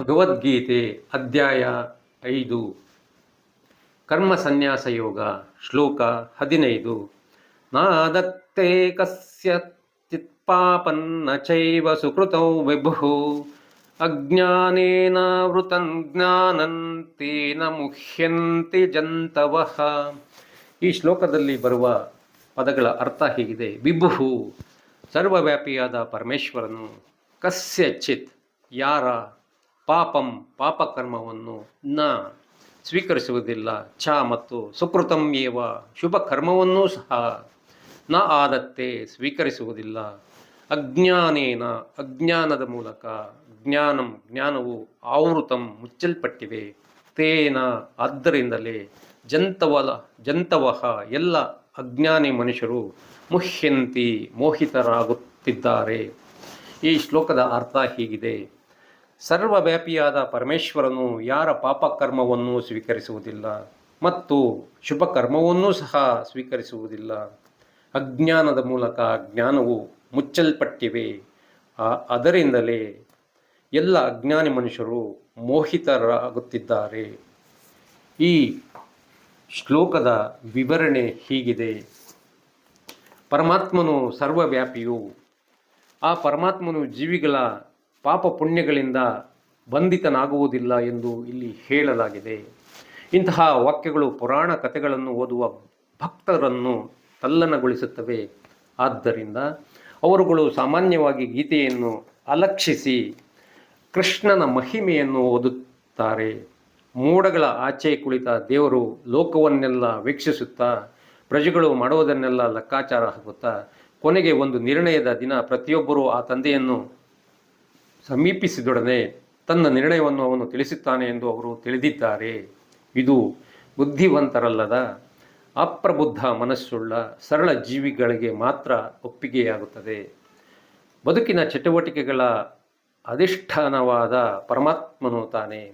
ಭಗವದ್ಗೀತೆ ಅಧ್ಯಾಯ ಐದು. ಕರ್ಮ ಸನ್ಯಾಸ ಯೋಗ ಶ್ಲೋಕ ಹದಿನೈದು. ನಾದತ್ತೆ ಕಸ್ಯ ಚಿತ್ಪಾಪನ್ನ ಚೈವ ಸುಕೃತೌ ವಿಭು. ಅಜ್ಞಾನೇನ ವೃತನ್ ಜ್ಞಾನಂತೇನ ಮುಹ್ಯಂತಿ ಜಂತವಃ. ಈ ಶ್ಲೋಕದಲ್ಲಿ ಬರುವ ಪದಗಳ ಅರ್ಥ ಹೀಗಿದೆ. ವಿಭು. ಸರ್ವವ್ಯಾಪಿಯಾದ ಪರಮೇಶ್ವರನು ಕಸ್ಯಚಿತ್ ಯಾರ? ಪಾಪಂ ಪಾಪಕರ್ಮವನ್ನು ನ ಸ್ವೀಕರಿಸುವುದಿಲ್ಲ. ಛ ಮತ್ತು ಸುಕೃತಂ ಏವ ಶುಭ ಕರ್ಮವನ್ನೂ ಸಹ ನ ಆದತ್ತೆ ಸ್ವೀಕರಿಸುವುದಿಲ್ಲ. ಅಜ್ಞಾನೇನ ಅಜ್ಞಾನದ ಮೂಲಕ ಜ್ಞಾನಂ ಜ್ಞಾನವು ಆವೃತಂ ಮುಚ್ಚಲ್ಪಟ್ಟಿವೆ. ತೇನ ಆದ್ದರಿಂದಲೇ ಜಂತವಲ ಜಂತವಹ ಎಲ್ಲ ಅಜ್ಞಾನಿ ಮನುಷ್ಯರು ಮುಹ್ಯಂತಿ ಮೋಹಿತರಾಗುತ್ತಿದ್ದಾರೆ. ಈ ಶ್ಲೋಕದ ಅರ್ಥ ಹೀಗಿದೆ. ಸರ್ವವ್ಯಾಪಿಯಾದ ಪರಮೇಶ್ವರನು ಯಾರ ಪಾಪಕರ್ಮವನ್ನು ಸ್ವೀಕರಿಸುವುದಿಲ್ಲ ಮತ್ತು ಶುಭ ಕರ್ಮವನ್ನೂ ಸಹ ಸ್ವೀಕರಿಸುವುದಿಲ್ಲ. ಅಜ್ಞಾನದ ಮೂಲಕ ಜ್ಞಾನವು ಮುಚ್ಚಲ್ಪಟ್ಟಿವೆ. ಅದರಿಂದಲೇ ಎಲ್ಲ ಅಜ್ಞಾನಿ ಮನುಷ್ಯರು ಮೋಹಿತರಾಗುತ್ತಿದ್ದಾರೆ. ಈ ಶ್ಲೋಕದ ವಿವರಣೆ ಹೀಗಿದೆ. ಪರಮಾತ್ಮನು ಸರ್ವವ್ಯಾಪಿಯು. ಆ ಪರಮಾತ್ಮನು ಜೀವಿಗಳ ಪಾಪ ಪುಣ್ಯಗಳಿಂದ ಬಂಧಿತನಾಗುವುದಿಲ್ಲ ಎಂದು ಇಲ್ಲಿ ಹೇಳಲಾಗಿದೆ. ಇಂತಹ ವಾಕ್ಯಗಳು ಪುರಾಣ ಕಥೆಗಳನ್ನು ಓದುವ ಭಕ್ತರನ್ನು ತಲ್ಲನಗೊಳಿಸುತ್ತವೆ. ಆದ್ದರಿಂದ ಅವರುಗಳು ಸಾಮಾನ್ಯವಾಗಿ ಗೀತೆಯನ್ನು ಅಲಕ್ಷಿಸಿ ಕೃಷ್ಣನ ಮಹಿಮೆಯನ್ನು ಓದುತ್ತಾರೆ. ಮೋಡಗಳ ಆಚೆ ಕುಳಿತ ದೇವರು ಲೋಕವನ್ನೆಲ್ಲ ವೀಕ್ಷಿಸುತ್ತಾ, ಪ್ರಜೆಗಳು ಮಾಡುವುದನ್ನೆಲ್ಲ ಲೆಕ್ಕಾಚಾರ ಹಾಕುತ್ತಾ, ಕೊನೆಗೆ ಒಂದು ನಿರ್ಣಯದ ದಿನ ಪ್ರತಿಯೊಬ್ಬರೂ ಆ ತಂದೆಯನ್ನು ಸಮೀಪಿಸಿದೊಡನೆ ತನ್ನ ನಿರ್ಣಯವನ್ನು ಅವನು ತಿಳಿಸುತ್ತಾನೆ ಎಂದು ಅವರು ತಿಳಿದಿದ್ದಾರೆ. ಇದು ಬುದ್ಧಿವಂತರಲ್ಲದ, ಅಪ್ರಬುದ್ಧ ಮನಸ್ಸುಳ್ಳ, ಸರಳ ಜೀವಿಗಳಿಗೆ ಮಾತ್ರ ಒಪ್ಪಿಗೆಯಾಗುತ್ತದೆ. ಬದುಕಿನ ಚಟುವಟಿಕೆಗಳ ಅಧಿಷ್ಠಾನವಾದ ಪರಮಾತ್ಮನು ತಾನೇ.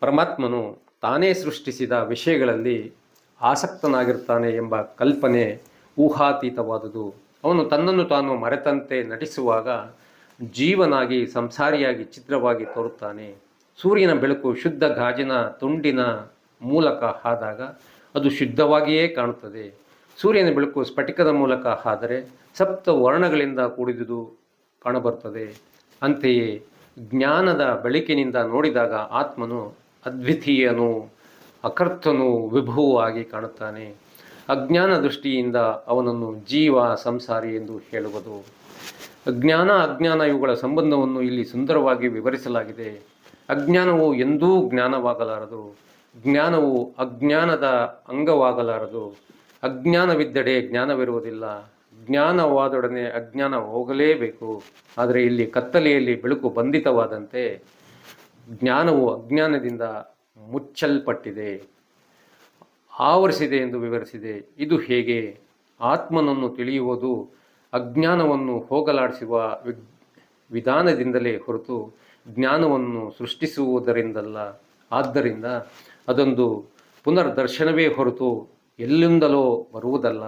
ಪರಮಾತ್ಮನು ತಾನೇ ಸೃಷ್ಟಿಸಿದ ವಿಷಯಗಳಲ್ಲಿ ಆಸಕ್ತನಾಗಿರ್ತಾನೆ ಎಂಬ ಕಲ್ಪನೆ ಊಹಾತೀತವಾದುದು. ಅವನು ತನ್ನನ್ನು ತಾನು ಮರೆತಂತೆ ನಟಿಸುವಾಗ ಜೀವನಾಗಿ, ಸಂಸಾರಿಯಾಗಿ ಚಿತ್ರವಾಗಿ ತೋರುತ್ತಾನೆ. ಸೂರ್ಯನ ಬೆಳಕು ಶುದ್ಧ ಗಾಜಿನ ತುಂಡಿನ ಮೂಲಕ ಹಾದಾಗ ಅದು ಶುದ್ಧವಾಗಿಯೇ ಕಾಣುತ್ತದೆ. ಸೂರ್ಯನ ಬೆಳಕು ಸ್ಫಟಿಕದ ಮೂಲಕ ಹಾದರೆ ಸಪ್ತ ವರ್ಣಗಳಿಂದ ಕೂಡಿದುದು ಕಾಣಬರುತ್ತದೆ. ಅಂತೆಯೇ ಜ್ಞಾನದ ಬೆಳಕಿನಿಂದ ನೋಡಿದಾಗ ಆತ್ಮನು ಅದ್ವಿತೀಯನು ಅಕರ್ತನು ವಿಭುವು ಆಗಿ ಕಾಣುತ್ತಾನೆ. ಅಜ್ಞಾನ ದೃಷ್ಟಿಯಿಂದ ಅವನನ್ನು ಜೀವ, ಸಂಸಾರಿ ಎಂದು ಹೇಳುವುದು. ಜ್ಞಾನ ಅಜ್ಞಾನ ಇವುಗಳ ಸಂಬಂಧವನ್ನು ಇಲ್ಲಿ ಸುಂದರವಾಗಿ ವಿವರಿಸಲಾಗಿದೆ. ಅಜ್ಞಾನವು ಎಂದೂ ಜ್ಞಾನವಾಗಲಾರದು. ಜ್ಞಾನವು ಅಜ್ಞಾನದ ಅಂಗವಾಗಲಾರದು. ಅಜ್ಞಾನವಿದ್ದಡೆ ಜ್ಞಾನವಿರುವುದಿಲ್ಲ. ಜ್ಞಾನವಾದೊಡನೆ ಅಜ್ಞಾನ ಹೋಗಲೇಬೇಕು. ಆದರೆ ಇಲ್ಲಿ ಕತ್ತಲೆಯಲ್ಲಿ ಬೆಳಕು ಬಂಧಿತವಾದಂತೆ ಜ್ಞಾನವು ಅಜ್ಞಾನದಿಂದ ಮುಚ್ಚಲ್ಪಟ್ಟಿದೆ. ಆವರಿಸಿದೆ ಎಂದು ವಿವರಿಸಿದೆ. ಇದು ಹೇಗೆ? ಆತ್ಮನನ್ನು ತಿಳಿಯುವುದು ಅಜ್ಞಾನವನ್ನು ಹೋಗಲಾಡಿಸುವ ವಿಧಾನದಿಂದಲೇ ಹೊರತು ಜ್ಞಾನವನ್ನು ಸೃಷ್ಟಿಸುವುದರಿಂದಲ್ಲ. ಆದ್ದರಿಂದ ಅದೊಂದು ಪುನರ್ದರ್ಶನವೇ ಹೊರತು ಎಲ್ಲಿಂದಲೋ ಬರುವುದಲ್ಲ.